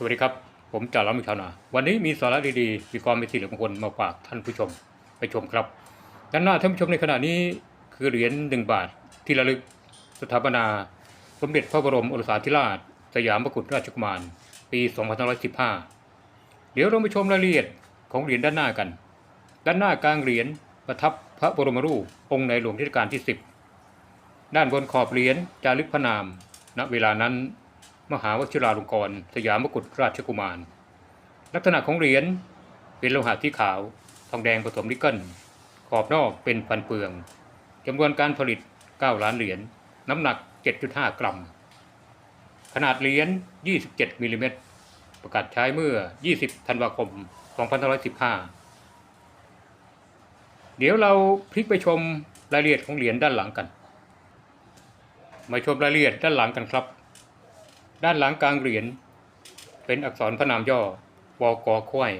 สวัสดีครับ ผมจ่าล้อมมิชาวนา วันนี้มีสาระดีๆ มีความเป็นสิริมงคลมาฝากท่านผู้ชมไปชมครับ ด้านหน้าท่านผู้ชมในขณะนี้คือเหรียญหนึ่งบาท ที่ระลึกสถาปนา สมเด็จพระบรมโอรสาธิราช สยามกุฎราชกุมาร ปี 2515 เดี๋ยวเราไปชมรายละเอียดของเหรียญด้านหน้ากัน ด้านหน้ากลางเหรียญประทับพระบรมรูปองค์ในหลวงรัชกาลที่ 10 ด้านบนขอบเหรียญจารึกพระนาม ณ เวลานั้น มหาวชิราลงกรณ์สยามกุฎราชกุมาร ลักษณะของเหรียญเป็นโลหะที่ขาว ทองแดงผสมนิกเกิลขอบนอกเป็นฟันเฟืองจำนวนการผลิต 9 ล้านเหรียญน้ำหนัก 7.5 กรัม ขนาดเหรียญ 27มิลลิเมตรประกาศใช้เมื่อ 20 ธันวาคม 2515 เดี๋ยวเราพลิกไปชมรายละเอียดของเหรียญด้านหลังกัน มาชมรายละเอียดด้านหลังกันครับ ด้านหลังกลางเหรียญเป็นอักษรพระนามย่อวกควาย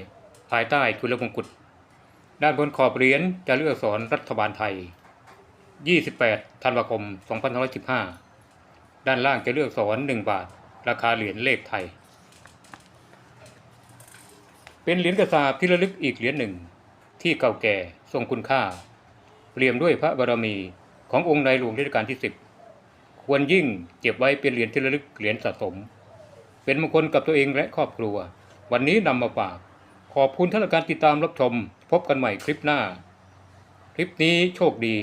ภายใต้ทุลมงกุฎด้านบนขอบเหรียญจะเลือกอักษรรัฐบาลไทย 28 ธันวาคม 2515 ด้านล่างจะเลือกอักษร1บาท ราคาเหรียญเลขไทย เป็นเหรียญกระสาบที่ระลึกอีกเหรียญหนึ่ง ที่เก่าแก่ทรงคุณค่า เปลี่ยมด้วยพระบารมีขององค์ในหลวงรัชกาลที่ 10 ควรยิ่งเก็บไว้เป็นเหรียญที่ระลึกเหรียญสะสม เป็นมงคลกับตัวเองและครอบครัว วันนี้นำมาฝาก ขอบคุณท่านการติดตามรับชม พบกันใหม่คลิปหน้า คลิปนี้โชคดี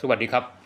สวัสดีครับ